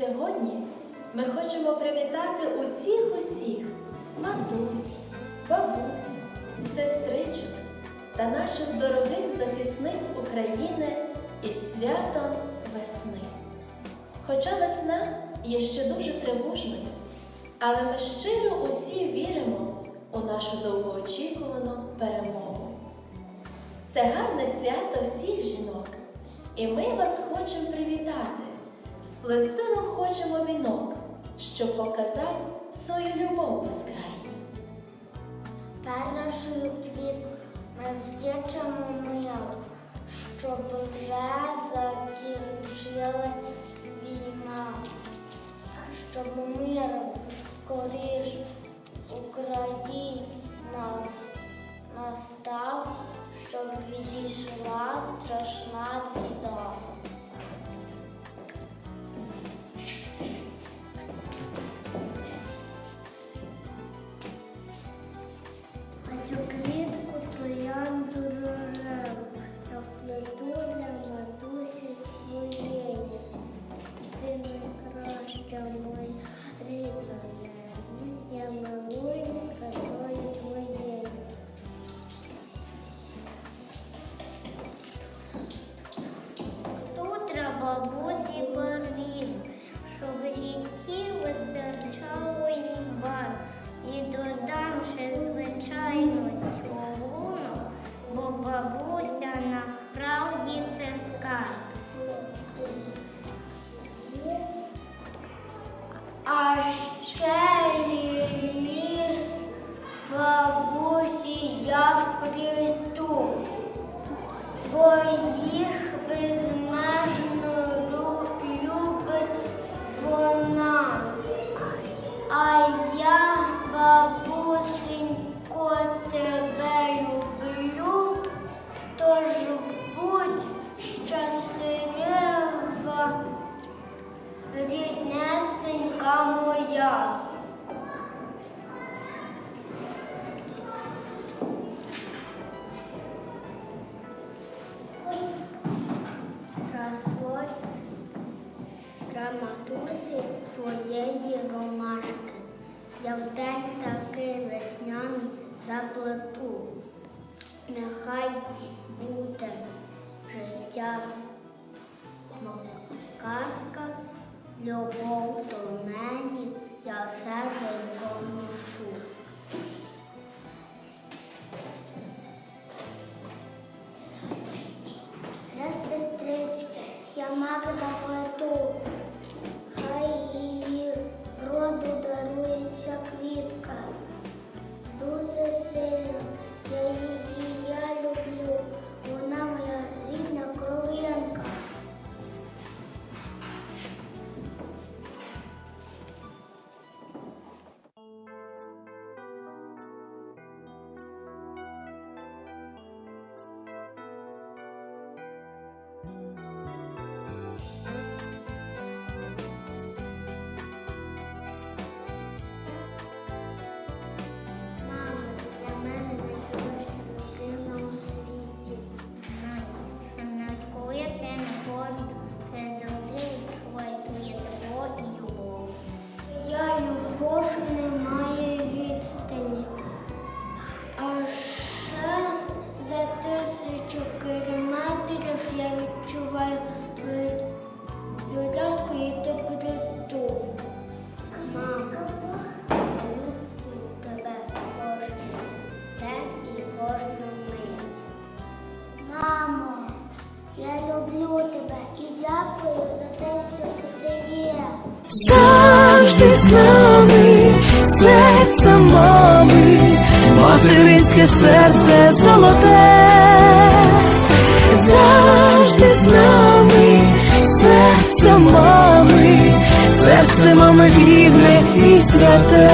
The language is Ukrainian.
Сьогодні ми хочемо привітати усіх усіх матусь, бабусь, сестричок та наших дорогих захисниць України із святом весни. Хоча весна є ще дуже тривожною, але ми щиро усі віримо у нашу довгоочікувану перемогу. Це гарне свято всіх жінок, і ми вас хочемо привітати. Сплести вам хочемо вінок, щоб показати свою любов безкрайню. Першою квітку ми вдячимо миру, щоб вже 너무 моя. Красой драматурсі своєї ромашки. Я день такий весняний заплету. Нехай буде життя казка, любов до неї я себе помішу. Я сестричка, я мак заплету, Мамо, я люблю тебе і дякую за те, що ти є. завжди з нами, серце мами, материнське серце золоте, завжди з нами, серце мами, серце мами вільне і святе.